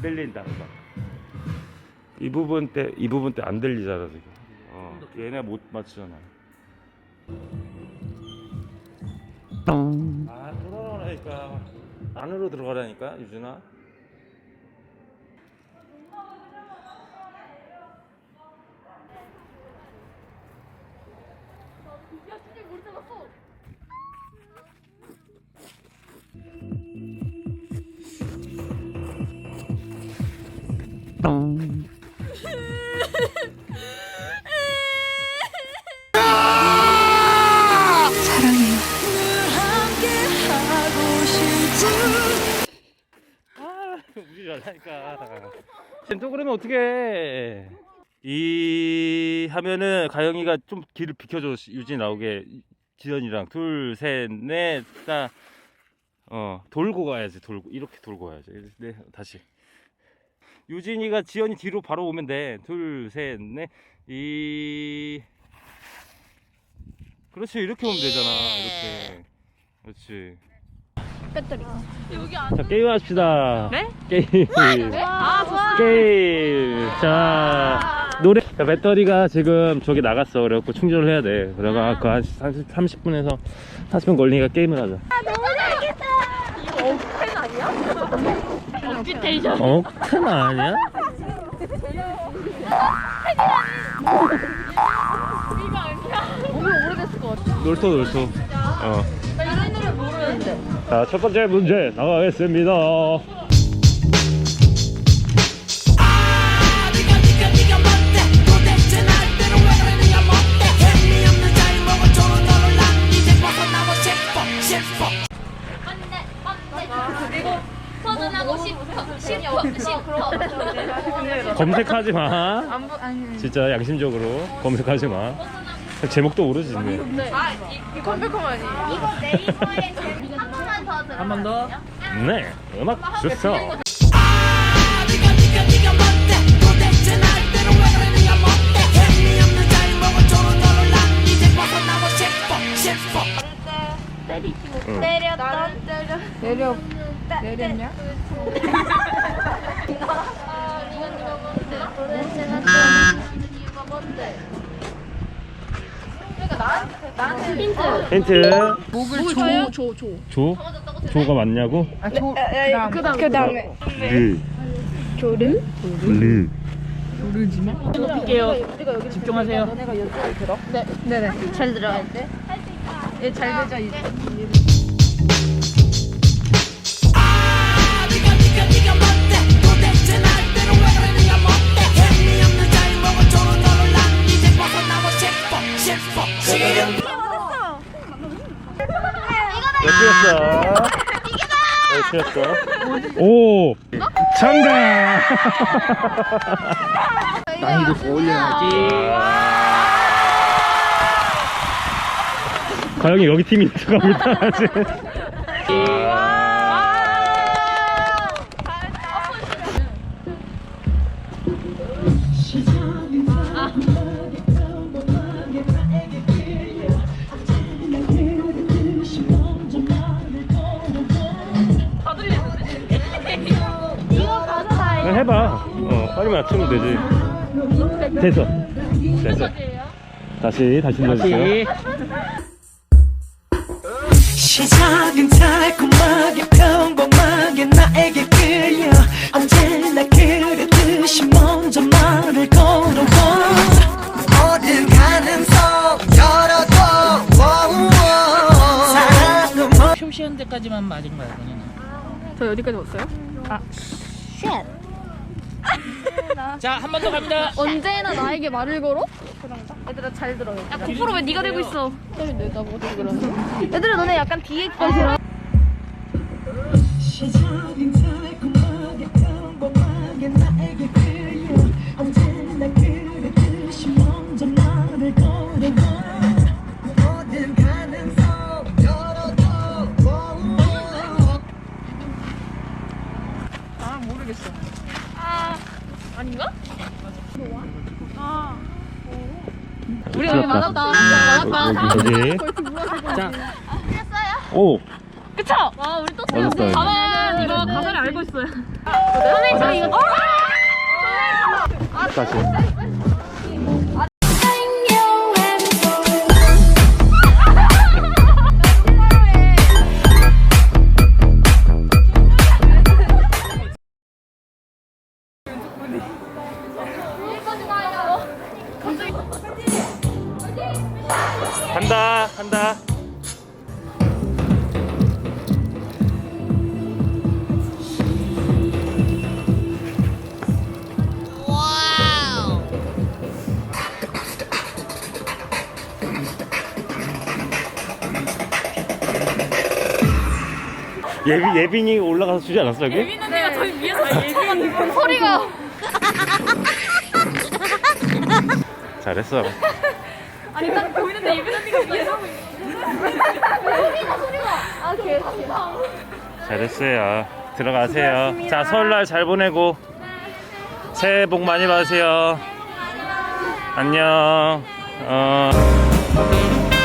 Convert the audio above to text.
들린다. 봐. 이 부분 때 이 부분 때 안 들리잖아 지금. 어, 얘네 못 맞추잖아. 아 들어가라니까 안으로 들어가라니까 유준아. 아, 우리 잘하니까. 또 그러면 어떡해. 이 하면은 가영이가 좀 길을 비켜줘 유진 나오게 지연이랑 둘, 셋, 넷, 딱. 어 돌고 가야지 돌고 이렇게 돌고 가야지. 네 다시. 유진이가 지연이 뒤로 바로 오면 돼. 둘, 셋, 넷. 이 그렇지 이렇게 오면 되잖아. 이렇게. 그렇지. 배터리. 자 게임 합시다. 네? 게임. 아, 좋아. 게임. 자 노래. 자, 배터리가 지금 저기 나갔어. 그래갖고 충전을 해야 돼. 그래가 그한 30, 30분에서 40분 걸리니까 게임을 하자. 펜 아니야? 어피테이션. 어? 큰 아니야? 이거 아니야? 오늘 오래됐을 것 같아. 놀토 놀토. 어. 나 이런 노래 모르는데. 자, 첫 번째 문제 나가겠습니다. 검색하지 마. 진짜 양심적으로 검색하지 마. 제목도 모르지. 네. 아, 이, 이 컴백홈 아니에요? 이거 네이버에 한 번만 더 들어 한번 더. 네, 음악 주소. 아 뭔데 도대체 날왜 뭔데 재미 없는 난 이제 벗어나고 싶어 싶어 응. 때렸던 내려. 내렸냐? 도대체 나 때리는 이유가 뭔데 힌트. 힌트. 목을 조, 조, 조. 조? 조가 맞냐고? 아, 조. 그 다음. 그 다음에. 르. 조를? 르. 높일게요. 집중하세요. 네. 네네. 잘 들어갈 때. 예, 잘 되죠, 이제. 아 네가 네가 네가 뭔데 틀렸어? 몇 틀렸어? 오! 정답! 난이도 더 올려야지. 가영이 여기 팀이 들어갑니다. 해봐. 어, 빨리 맞추면 되지. 됐어. 됐어. 다시, 다시 눌러주세요. 다시. 시작은 달콤하게 평범하게 나에게 끌려 언제나 그랬듯이 먼저 말을 걸어와 모든 가능성 열어둬 사랑은 뭐표 시한 데까지만 맞은 거야, 그냥. 저 어디까지 왔어요? 자, 한 번 더 갑니다. 언제나 나에게 말을 걸어? 그런가? 얘들아 잘 들어. 야, 고프로 왜 네가 들고 있어? 얘들아 너네 약간 뒤에 있거든. 시작은 달 아닌가? 아. 우리 여기 맞았다. 여기. 자, 오! 그쵸? 와 우리 또 맞았다. 저는 이거 가사를 알고 있어요. 선생님 저 이거 다시. 예빈 예빈이 올라가서 주지 않았어 여기? 예빈은 내가 저희 위에서 소리가 잘했어. 아니 딱 보이는데 예빈 언니가 위에서 아 개새끼야 잘했어요. 들어가세요. 자 설날 잘 보내고 새해 복 많이 받으세요. 안녕. 어. Thank you.